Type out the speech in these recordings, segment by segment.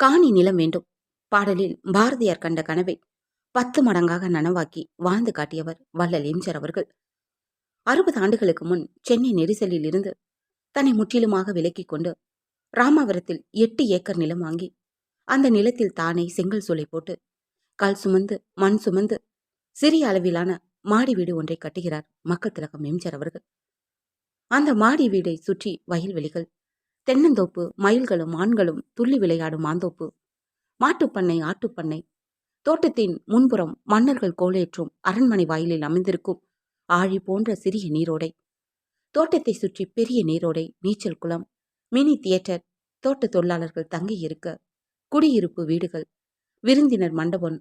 காணி நிலம் வேண்டும். பாடலில் பாரதியார் கண்ட கனவை பத்து மடங்காக நனவாக்கி வாழ்ந்து காட்டியவர் வள்ளல் எம்ஜர் அவர்கள். அறுபது ஆண்டுகளுக்கு முன் சென்னை நெரிசலில் இருந்து தன்னை முற்றிலுமாக விலக்கிக் கொண்டு ராமாவரத்தில் எட்டு ஏக்கர் நிலம் வாங்கி அந்த நிலத்தில் தானே செங்கல் சூளை போட்டு கல் சுமந்து மண் சுமந்து சிறிய அளவிலான மாடி வீடு ஒன்றை கட்டுகிறார் மக்கள் திலகம் எம்ஜர் அவர்கள். அந்த மாடி வீடை சுற்றி வயல்வெளிகள் தென்னந்தோப்பு மயில்களும் ஆண்களும் துள்ளி விளையாடும் மாந்தோப்பு. மாட்டுப்பண்ணை ஆட்டுப்பண்ணை. தோட்டத்தின் முன்புறம் மன்னர்கள் கோலேற்றும் அரண்மனை வாயிலில் அமைந்திருக்கும் ஆழி போன்ற சிறிய நீரோடை. தோட்டத்தை சுற்றி பெரிய நீரோடை நீச்சல் குளம் மினி தியேட்டர் தோட்ட தொழிலாளர்கள் தங்கி இருக்க குடியிருப்பு வீடுகள் விருந்தினர் மண்டபம்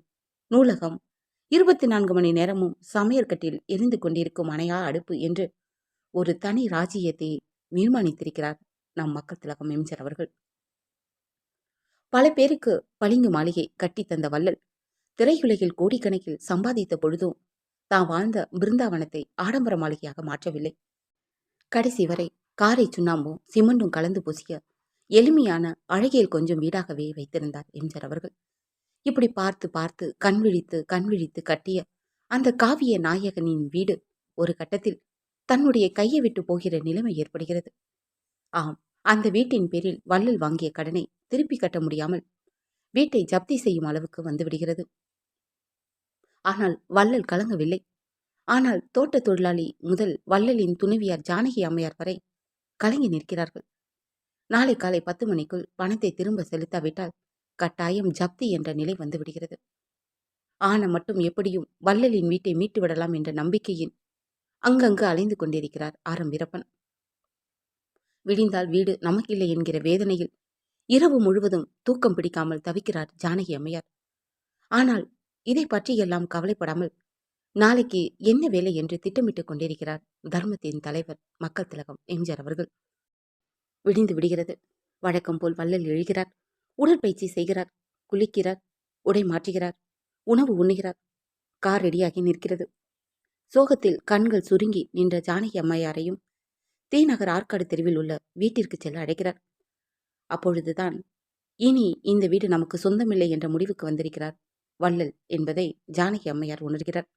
நூலகம். இருபத்தி நான்கு மணி நேரமும் சமையற்கட்டில் எரிந்து கொண்டிருக்கும் அணையா அடுப்பு என்று ஒரு தனி ராஜ்யத்தை நிர்மாணித்திருக்கிறார். நம் மக்கள் திலகம் எம்ஜிஆர் அவர்கள். பல பேருக்கு பளிங்கு மாளிகை கட்டி தந்த வள்ளல் திரையுலகில் கோடிக்கணக்கில் சம்பாதித்த பொழுதும் தான் வாழ்ந்த பிருந்தாவனத்தை ஆடம்பர மாளிகையாக மாற்றவில்லை. கடைசி வரை காரை சுண்ணாம்பும் சிமெண்டும் கலந்து பூசிய எளிமையான அழகியல் கொஞ்சம் வீடாகவே வைத்திருந்தார் எம்ஜிஆர் அவர்கள். இப்படி பார்த்து பார்த்து கண் விழித்து கண் விழித்து கட்டிய அந்த காவிய நாயகனின் வீடு ஒரு கட்டத்தில் தன்னுடைய கையை விட்டு போகிற நிலைமை ஏற்படுகிறது. ஆம் அந்த வீட்டின் பேரில் வள்ளல் வாங்கிய கடனை திருப்பி கட்ட முடியாமல் வீட்டை ஜப்தி செய்யும் அளவுக்கு வந்துவிடுகிறது ஆனால் வள்ளல் கலங்கவில்லை. ஆனால் தோட்ட தொழிலாளி முதல் வள்ளலின் துணைவியார் ஜானகி அம்மையார் வரை கலங்கி நிற்கிறார்கள். நாளை காலை பத்து மணிக்குள் பணத்தை திரும்ப செலுத்தாவிட்டால் கட்டாயம் ஜப்தி என்ற நிலை வந்துவிடுகிறது ஆன மட்டும் எப்படியும் வள்ளலின் வீட்டை மீட்டு விடலாம் என்ற நம்பிக்கையின் அங்கங்கு அலைந்து கொண்டிருக்கிறார் ஆரம் வீரப்பன். விடிந்தால் வீடு நமக்கில்லை என்கிற வேதனையில் இரவு முழுவதும் தூக்கம் பிடிக்காமல் தவிக்கிறார் ஜானகி அம்மையார். ஆனால் இதை பற்றியெல்லாம் கவலைப்படாமல் நாளைக்கு என்ன வேலை என்று திட்டமிட்டுக் கொண்டிருக்கிறார் தர்மத்தின் தலைவர் மக்கள் திலகம் எம்ஜிஆர் அவர்கள். விடிந்து விடுகிறது. வழக்கம் போல் வள்ளல் எழுகிறார். உடற்பயிற்சி செய்கிறார். குளிக்கிறார். உடை மாற்றுகிறார். உணவு உண்ணுகிறார். கார் ரெடியாகி நிற்கிறது. சோகத்தில் கண்கள் சுருங்கி நின்ற ஜானகி அம்மையாரையும் தீநகர் ஆற்காடு தெருவில் உள்ள வீட்டிற்கு செல்ல அழைக்கிறார் அப்பொழுதுதான் இனி இந்த வீடு நமக்கு சொந்தமில்லை என்ற முடிவுக்கு வந்திருக்கிறார். வள்ளல் என்பதை ஜானகி அம்மையார் உணர்கிறார்.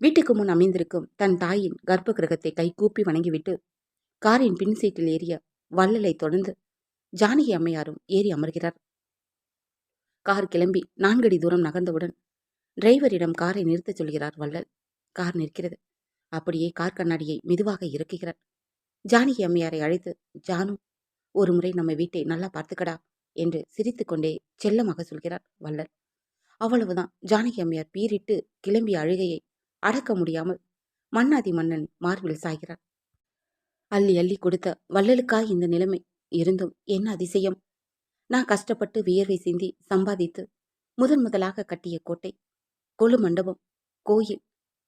வீட்டுக்கு முன் அமைந்திருக்கும் தன் தாயின் கர்ப்ப கிரகத்தை கைகூப்பி வணங்கிவிட்டு காரின் பின் சீட்டில் ஏறிய வள்ளலை தொடர்ந்து ஜானகி அம்மையாரும் ஏறி அமர்கிறார். கார் கிளம்பி நான்கடி தூரம் நகர்ந்தவுடன் டிரைவரிடம் காரை நிறுத்தச் சொல்கிறார் வள்ளல். கார் நிற்கிறது. அப்படியே கார் கண்ணாடியை மெதுவாக இறக்குகிறார் ஜானகி அம்மையாரை அழைத்து ஜானு ஒரு முறை நம்ம வீட்டை நல்லா பார்த்துக்கடா என்று சிரித்துக்கொண்டே செல்லமாக சொல்கிறார் வள்ளல். அவ்வளவுதான். ஜானகி அம்மையார் பீரிட்டு கிளம்பிய அழுகையை அடக்க முடியாமல் மன்னாதி மன்னன் மார்பில் சாய்கிறார் அள்ளி அள்ளி கொடுத்த வள்ளலுக்காய் இந்த நிலைமை இருந்தும் என்ன அதிசயம்? நான் கஷ்டப்பட்டு வியர்வை சிந்தி சம்பாதித்து முதன் முதலாக கட்டிய கோட்டை கொழு மண்டபம் கோயில்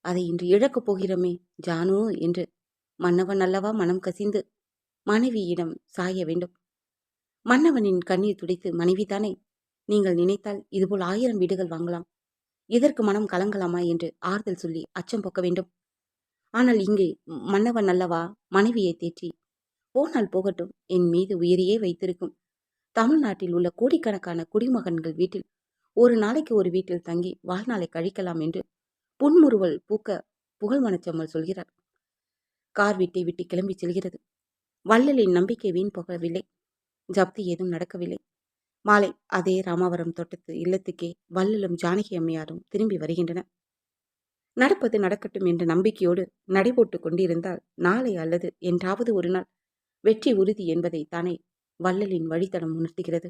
அதை இன்று இழக்கப் போகிறோமே ஜானு என்று மன்னவன் அல்லவா மனம் கசிந்து மனைவியிடம் சாய வேண்டும். மன்னவனின் கண்ணீர் துடைத்து மனைவிதானே நீங்கள் நினைத்தால் இதுபோல் ஆயிரம் வீடுகள் வாங்கலாம். இதற்கு மனம் கலங்கலாமா? என்று ஆறுதல் சொல்லி அச்சம் போக்க வேண்டும். ஆனால் இங்கே மன்னவன் அல்லவா மனைவியை தேற்றி போனால் போகட்டும். என் மீது உயிரையே வைத்திருக்கும். தமிழ்நாட்டில் உள்ள கோடிக்கணக்கான குடிமகன்கள் வீட்டில் ஒரு நாளைக்கு ஒரு வீட்டில் தங்கி வாழ்நாளை கழிக்கலாம் என்று புன்முறுவல் பூக்க புகழ் மனச்சம்மல் சொல்கிறார். கார் வீட்டை விட்டு கிளம்பி செல்கிறது. வள்ளலின் நம்பிக்கை வீண் போகவில்லை. ஜப்தி ஏதும் நடக்கவில்லை. மாலை அதே ராமாவரம் தோட்டத்து இல்லத்துக்கே வள்ளலும் ஜானகி அம்மையாரும் திரும்பி வருகின்றனர். நடப்பது நடக்கட்டும் என்ற நம்பிக்கையோடு நடைபோட்டு கொண்டிருந்தால் நாளை அல்லது என்றாவது ஒரு நாள் வெற்றி உறுதி என்பதை தானே வள்ளலின் வழித்தடம் உணர்த்துகிறது.